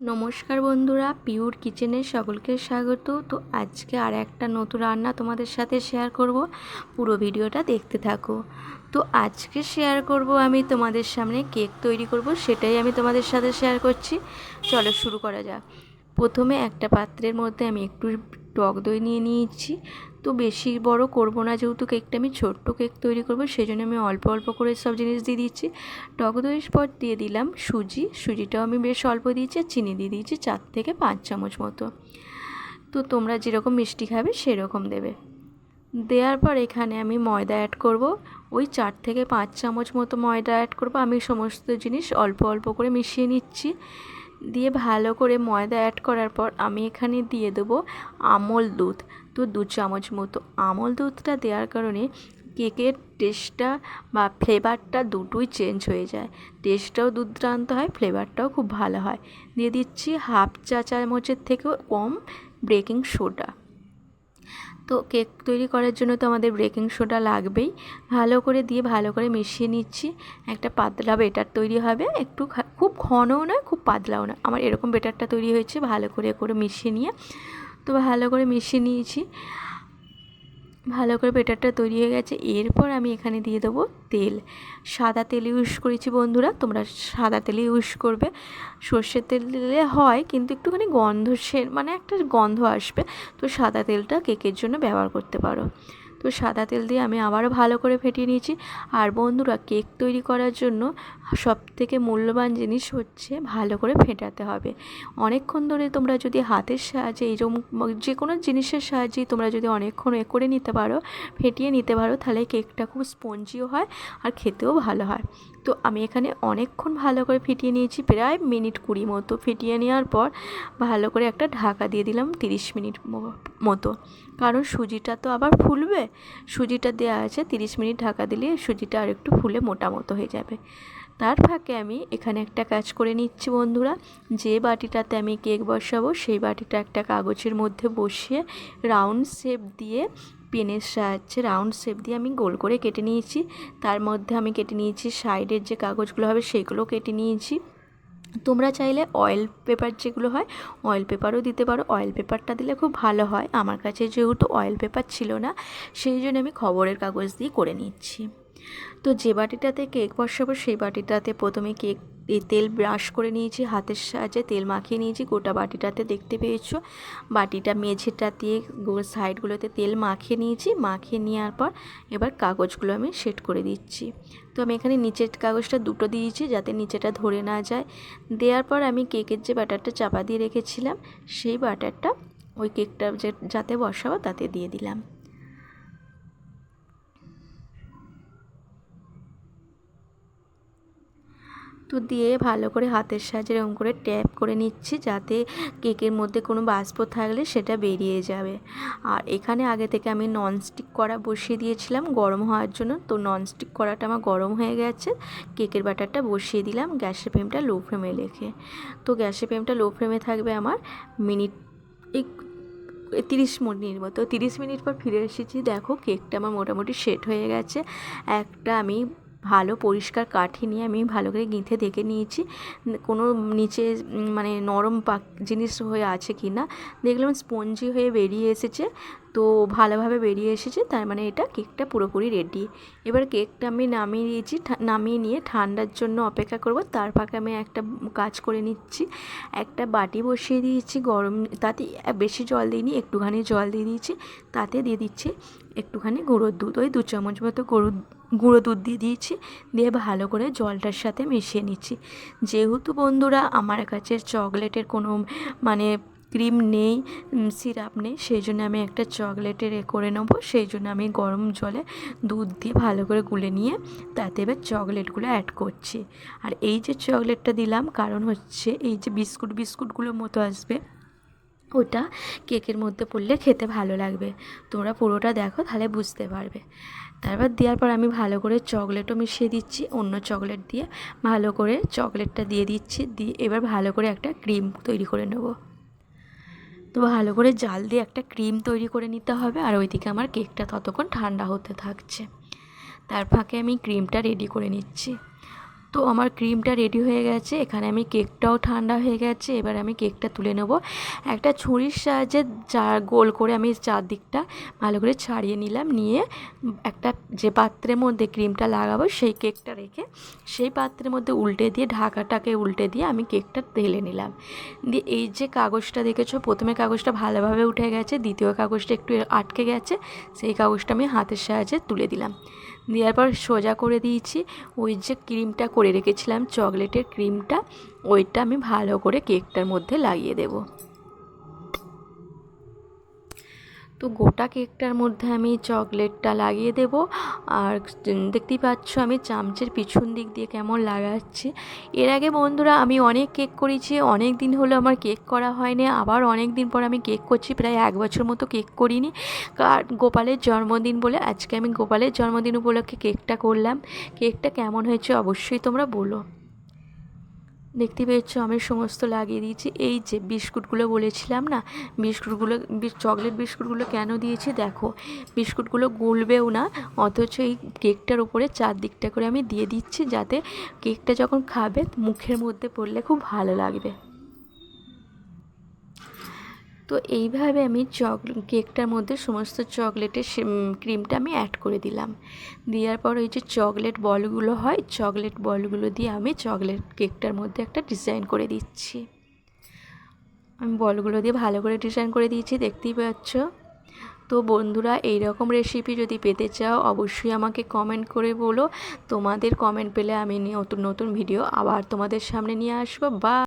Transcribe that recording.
নমস্কার বন্ধুরা পিওর কিচেনে সকলকে স্বাগত। তো আজকে আর একটা নতুন রান্না তোমাদের সাথে শেয়ার করব। পুরো ভিডিওটা দেখতে থাকো। তো আজকে শেয়ার করব আমি তোমাদের সামনে কেক তৈরি করব, সেটাই আমি তোমাদের সাথে শেয়ার করছি। চলো শুরু করা যাক। প্রথমে একটা পাত্রের মধ্যে আমি একটু টক দই নিয়ে নিয়েছি। তো বেশি বড় করব না, যেহেতু কেকটা আমি ছোট্ট কেক তৈরি করব সেই জন্য আমি অল্প অল্প করে সব জিনিস দিয়ে দিচ্ছি। টক দইয়ের পর দিয়ে দিলাম সুজি, সুজিটাও আমি বেশ অল্প দিয়েছি, আর চিনি দিয়ে দিয়েছি চার থেকে পাঁচ চামচ মতো। তো তোমরা যেরকম মিষ্টি খাবে সেরকম দেবে। দেওয়ার পর এখানে আমি ময়দা অ্যাড করব। ওই চার থেকে পাঁচ চামচ মতো ময়দা অ্যাড করব। আমি সমস্ত জিনিস অল্প অল্প করে মিশিয়ে নিচ্ছি। দিয়ে ভালো করে ময়দা অ্যাড করার পর আমি এখানে দিয়ে দেবো আমল দুধ। তো দু চামচ মতো আমল দুধটা দেওয়ার কারণে কেকের টেস্টটা বা ফ্লেভারটা দুটোই চেঞ্জ হয়ে যায়। টেস্টটাও দুর্দান্ত হয় ফ্লেভারটাও খুব ভালো হয়। দিয়ে দিচ্ছি হাফ চা চামচের থেকেও কম বেকিং সোডা তো কেক তৈরি করার জন্য তো আমাদের বেকিং সোডা লাগবেই। ভালো করে দিয়ে ভালো করে মিশিয়ে নিচ্ছি। একটা পাতলা বেটার তৈরি হবে। একটু খুব ঘনও নয়, খুব পাতলাও নয়। আমার এরকম বেটারটা তৈরি হয়েছে, ভালো করে করে মিশিয়ে নিয়ে তো ভালো করে মিশিয়ে নিয়েছি। ভালো করে বেটারটা তৈরি হয়ে গেছে। এরপর আমি এখানে দিয়ে দেবো তেল। সাদা তেল ইউজ করেছি বন্ধুরা, তোমরা সাদা তেলে ইউজ করবে। সর্ষের তেল হয়, কিন্তু একটুখানি গন্ধ সে মানে একটা গন্ধ আসবে। তো সাদা তেলটা কেকের জন্য ব্যবহার করতে পারো। তো সাদা তেল দিয়ে আমি আবারও ভালো করে ফেটিয়ে নিয়েছি। আর বন্ধুরা, কেক তৈরি করার জন্য সব থেকে মূল্যবান জিনিস হচ্ছে ভালো করে ফেটাতে হবে। অনেকক্ষণ ধরে তোমরা যদি হাতের সাহায্যে এই যে কোনো জিনিসের সাহায্যেই তোমরা যদি অনেকক্ষণ এ করে নিতে পারো, ফেটিয়ে নিতে পারো, তাহলে কেকটা খুব স্পঞ্জিও হয় আর খেতেও ভালো হয়। তো আমি এখানে অনেকক্ষণ ভালো করে ফিটিয়ে নিয়েছি, প্রায় মিনিট কুড়ি মতো ফিটিয়ে নেওয়ার পর ভালো করে একটা ঢাকা দিয়ে দিলাম তিরিশ মিনিট মতো। কারণ সুজিটা তো আবার ফুলবে, সুজিটা দেওয়া আছে, তিরিশ মিনিট ঢাকা দিলে সুজিটা আর একটু ফুলে মোটা মতো হয়ে যাবে। তার ফাঁকে আমি এখানে একটা কাজ করে নিচ্ছি বন্ধুরা। যে বাটিটাতে আমি কেক বসাবো, সেই বাটিটা একটা কাগজের মধ্যে বসিয়ে রাউন্ড শেপ দিয়ে পেনের সাহায্যে রাউন্ড শেপ দিয়ে আমি গোল করে কেটে নিয়েছি। তার মধ্যে আমি কেটে নিয়েছি সাইডের যে কাগজগুলো হবে সেগুলো কেটে নিয়েছি। তোমরা চাইলে অয়েল পেপার যেগুলো হয়, অয়েল পেপারও দিতে পারো। অয়েল পেপারটা দিলে খুব ভালো হয়। আমার কাছে যেহেতু অয়েল পেপার ছিল না, সেই জন্য আমি খবরের কাগজ দিয়ে করে নিচ্ছি। তো যে বাটিটাতে কেক বসাবো, সেই বাটিটাতে প্রথমে কেক তেল ব্রাশ করে নিয়েছি, হাতের সাহায্যে তেল মাখিয়ে নিয়েছি, গোটা বাটিটাতে দেখতে পেয়েছ। বাটিটা মেঝেটা দিয়ে সাইডগুলোতে তেল মাখিয়ে নিয়েছি, মাখিয়ে নেওয়ার পর এবার কাগজগুলো আমি সেট করে দিচ্ছি। তো আমি এখানে নিচের কাগজটা দুটো দিয়েছি যাতে নিচেটা ধরে না যায়। দেওয়ার পর আমি কেকের যে বাটারটা চাপা দিয়ে রেখেছিলাম, সেই বাটারটা ওই কেকটা যে, যাতে বসাবো তাতে দিয়ে দিলাম। তো দিয়ে ভালো করে হাতের সাহায্যে এরকম করে ট্যাপ করে নিচ্ছি যাতে কেকের মধ্যে কোনো বাষ্প থাকলে সেটা বেরিয়ে যাবে। আর এখানে আগে থেকে আমি ননস্টিক কড়া বসিয়ে দিয়েছিলাম গরম হওয়ার জন্য। তো ননস্টিক কড়াটা আমার গরম হয়ে গেছে। কেকের ব্যাটারটা বসিয়ে দিলাম গ্যাসের ফ্লেমটা লো ফ্লেমে রেখে। তো গ্যাসের ফ্লেমটা লো ফ্লেমে থাকবে আমার মিনিট এই তিরিশ মিনিট মতো। তিরিশ মিনিট পর ফিরে এসেছি। দেখো কেকটা আমার মোটামুটি সেট হয়ে গেছে। একটা আমি ভালো পরিষ্কার কাঠি নিয়ে আমি ভালো করে গিঁথে দেখে নিয়েছি। কোনো নিচে মানে নরম পাক জিনিস হয়ে আছে কি না, দেখলাম স্পঞ্জি হয়ে বেরিয়ে এসেছে। তো ভালোভাবে বেরিয়ে এসেছে, তার মানে এটা কেকটা পুরোপুরি রেডি এবার কেকটা আমি নামিয়ে দিয়েছি নামিয়ে নিয়ে ঠান্ডার জন্য অপেক্ষা করব। তার ফাঁকে আমি একটা কাজ করে নিচ্ছি। একটা বাটি বসিয়ে দিয়েছি গরম, তাতে বেশি জল দিইনি, একটুখানি জল দিয়ে দিয়েছি। তাতে দিয়ে দিচ্ছি একটুখানি গুঁড়োর দুধ, ওই দু চামচ মতো গরুর গুঁড়ো দুধ দিয়ে দিয়েছি, দিয়ে ভালো করে জলটার সাথে মিশিয়ে নিচ্ছি। যেহেতু বন্ধুরা, আমার কাছে চকলেটের কোনো মানে ক্রিম নেই সিরাপ নেই, সেই জন্য আমি একটা চকলেটের এ করে নেব। সেই জন্য আমি গরম জলে দুধ দিয়ে ভালো করে গুলে নিয়ে তাতে এবার চকলেটগুলো অ্যাড করছি। আর এই যে চকলেটটা দিলাম, কারণ হচ্ছে এই যে বিস্কুট, বিস্কুটগুলোর মতো আসবে। ওটা কেকের মধ্যে পড়লে খেতে ভালো লাগবে। তোমরা পুরোটা দেখো, তাহলে বুঝতে পারবে। তারপর দেওয়ার পর আমি ভালো করে চকলেটও মিশিয়ে দিচ্ছি, অন্য চকলেট দিয়ে ভালো করে চকলেটটা দিয়ে দিচ্ছি, দিয়ে এবার ভালো করে একটা ক্রিম তৈরি করে নেব। তো ভালো করে জাল দিয়ে একটা ক্রিম তৈরি করে নিতে হবে, আর ওইদিকে আমার কেকটা ততক্ষণ ঠান্ডা হতে থাকছে। তার ফাঁকে আমি ক্রিমটা রেডি করে নিচ্ছি। তো আমার ক্রিমটা রেডি হয়ে গেছে। এখানে আমি কেকটাও ঠান্ডা হয়ে গেছে। এবার আমি কেকটা তুলে নেব। একটা ছুরির সাহায্যে চা গোল করে আমি চারদিকটা ভালো করে ছাড়িয়ে নিলাম। নিয়ে একটা যে পাত্রের মধ্যে ক্রিমটা লাগাবো, সেই কেকটা রেখে সেই পাত্রের মধ্যে উল্টে দিয়ে, ঢাকাটাকে উল্টে দিয়ে আমি কেকটা তেলে নিলাম। দিয়ে এই যে কাগজটা দেখেছ, প্রথমে কাগজটা ভালোভাবে উঠে গেছে, দ্বিতীয় কাগজটা একটু আটকে গেছে, সেই কাগজটা আমি হাতের সাহায্যে তুলে দিলাম। দেওয়ার পর সোজা করে দিয়েছি। ওই যে ক্রিমটা করে রেখেছিলাম, চকলেটের ক্রিমটা, ওইটা আমি ভালো করে কেকটার মধ্যে লাগিয়ে দেবো। তো গোটা কেকটার মধ্যে আমি চকলেটটা লাগিয়ে দেব। আর দেখতেই পাচ্ছ আমি চামচের পিছন দিক দিয়ে কেমন লাগাচ্ছি। এর আগে বন্ধুরা আমি অনেক কেক করেছি, অনেক দিন হলো আমার কেক করা হয়নি। আবার অনেক দিন পর আমি কেক করছি, প্রায় এক বছর মতো কেক করিনি। কার গোপালের জন্মদিন বলে আজকে আমি গোপালের জন্মদিন উপলক্ষে কেকটা করলাম। কেকটা কেমন হয়েছে অবশ্যই তোমরা বলো। দেখতে পেয়েছ, আমি সমস্ত লাগিয়ে দিয়েছি। এই যে বিস্কুটগুলো বলেছিলাম না, বিস্কুটগুলো চকলেট বিস্কুটগুলো কেন দিয়েছি দেখো, বিস্কুটগুলো গলবেও না, অথচ এই কেকটার উপরে চারদিকটা করে আমি দিয়ে দিচ্ছি যাতে কেকটা যখন খাবে, মুখের মধ্যে পড়লে খুব ভালো লাগবে। তো এইভাবে আমি চক, কেকটার মধ্যে সমস্ত চকলেটের ক্রিমটা আমি অ্যাড করে দিলাম। দেওয়ার পর ওই যে চকলেট বলগুলো হয়, চকলেট বলগুলো দিয়ে আমি চকলেট কেকটার মধ্যে একটা ডিজাইন করে দিচ্ছি। আমি বলগুলো দিয়ে ভালো করে ডিজাইন করে দিয়েছি, দেখতেই পাচ্ছ? তো বন্ধুরা এই রকম রেসিপি যদি পেতে চাও, অবশ্যই আমাকে কমেন্ট করে বলো। তোমাদের কমেন্ট পেলে আমি নতুন নতুন ভিডিও আবার তোমাদের সামনে নিয়ে আসব। বা